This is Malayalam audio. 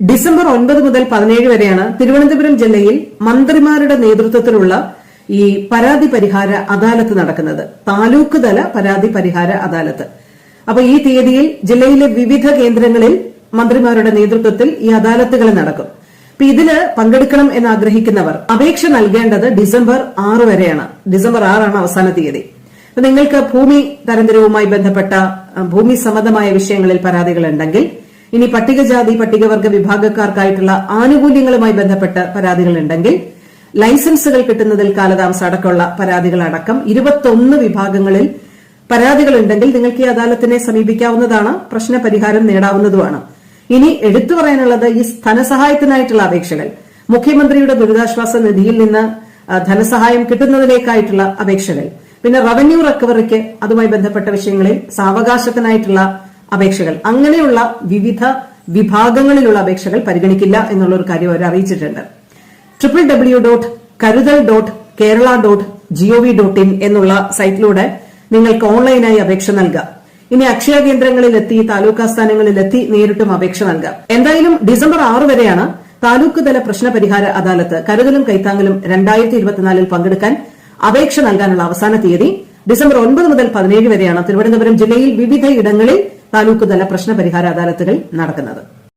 ഡിസംബർ ഒൻപത് മുതൽ പതിനേഴ് വരെയാണ് തിരുവനന്തപുരം ജില്ലയിൽ മന്ത്രിമാരുടെ നേതൃത്വത്തിലുള്ള ഈ പരാതി പരിഹാര അദാലത്ത് നടക്കുന്നത്. താലൂക്ക് തല പരാതി പരിഹാര അദാലത്ത്. അപ്പൊ ഈ തീയതിയിൽ ജില്ലയിലെ വിവിധ കേന്ദ്രങ്ങളിൽ മന്ത്രിമാരുടെ നേതൃത്വത്തിൽ ഈ അദാലത്തുകൾ നടക്കും. അപ്പൊ ഇതിൽ പങ്കെടുക്കണം എന്ന് ആഗ്രഹിക്കുന്നവർ അപേക്ഷ നൽകേണ്ടത് ഡിസംബർ ആറ് വരെയാണ്. ഡിസംബർ ആറാണ് അവസാന തീയതി. നിങ്ങൾക്ക് ഭൂമി തരംതിരവുമായി ബന്ധപ്പെട്ട ഭൂമി സംബന്ധമായ വിഷയങ്ങളിൽ പരാതികൾ ഉണ്ടെങ്കിൽ ഇനി പട്ടികജാതി പട്ടികവർഗ വിഭാഗക്കാർക്കായിട്ടുള്ള ആനുകൂല്യങ്ങളുമായി ബന്ധപ്പെട്ട പരാതികളുണ്ടെങ്കിൽ ലൈസൻസുകൾ കിട്ടുന്നതിൽ കാലതാമസം അടക്കമുള്ള പരാതികളടക്കം ഇരുപത്തൊന്ന് വിഭാഗങ്ങളിൽ പരാതികളുണ്ടെങ്കിൽ നിങ്ങൾക്ക് ഈ അദാലത്തിനെ സമീപിക്കാവുന്നതാണ് പ്രശ്നപരിഹാരം നേടാവുന്നതുമാണ്. ഇനി എടുത്തു പറയാനുള്ളത് ഈ ധനസഹായത്തിനായിട്ടുള്ള അപേക്ഷകൾ. മുഖ്യമന്ത്രിയുടെ ദുരിതാശ്വാസ നിധിയിൽ നിന്ന് ധനസഹായം കിട്ടുന്നതിലേക്കായിട്ടുള്ള അപേക്ഷകൾ. പിന്നെ റവന്യൂ റിക്കവറിക്ക് അതുമായി ബന്ധപ്പെട്ട വിഷയങ്ങളിൽ സാവകാശത്തിനായിട്ടുള്ള അപേക്ഷകൾ. അങ്ങനെയുള്ള വിവിധ വിഭാഗങ്ങളിലുള്ള അപേക്ഷകൾ പരിഗണിക്കില്ല എന്നുള്ള ഒരു കാര്യം അവർ അറിയിച്ചിട്ടുണ്ട്. Triple W dot Karuthal dot Kerala dot GOV dot in എന്നുള്ള സൈറ്റിലൂടെ നിങ്ങൾക്ക് ഓൺലൈനായി അപേക്ഷ നൽകാം. ഇനി അക്ഷയ കേന്ദ്രങ്ങളിലെത്തി താലൂക്ക് ആസ്ഥാനങ്ങളിലെത്തി നേരിട്ടും അപേക്ഷ നൽകാം. എന്തായാലും ഡിസംബർ ആറ് വരെയാണ് താലൂക്ക് തല പ്രശ്ന പരിഹാര അദാലത്ത് കരുതലും കൈത്താങ്ങലും രണ്ടായിരത്തി ഇരുപത്തിനാലിൽ പങ്കെടുക്കാൻ അപേക്ഷ നൽകാനുള്ള അവസാന തീയതി ഡിസംബർ ഒൻപത് മുതൽ പതിനേഴ് വരെയാണ്. തിരുവനന്തപുരം ജില്ലയിൽ വിവിധ ഇടങ്ങളിൽ താലൂക്ക് തല പ്രശ്നപരിഹാര അദാലത്തുകൾ നടക്കുന്നത്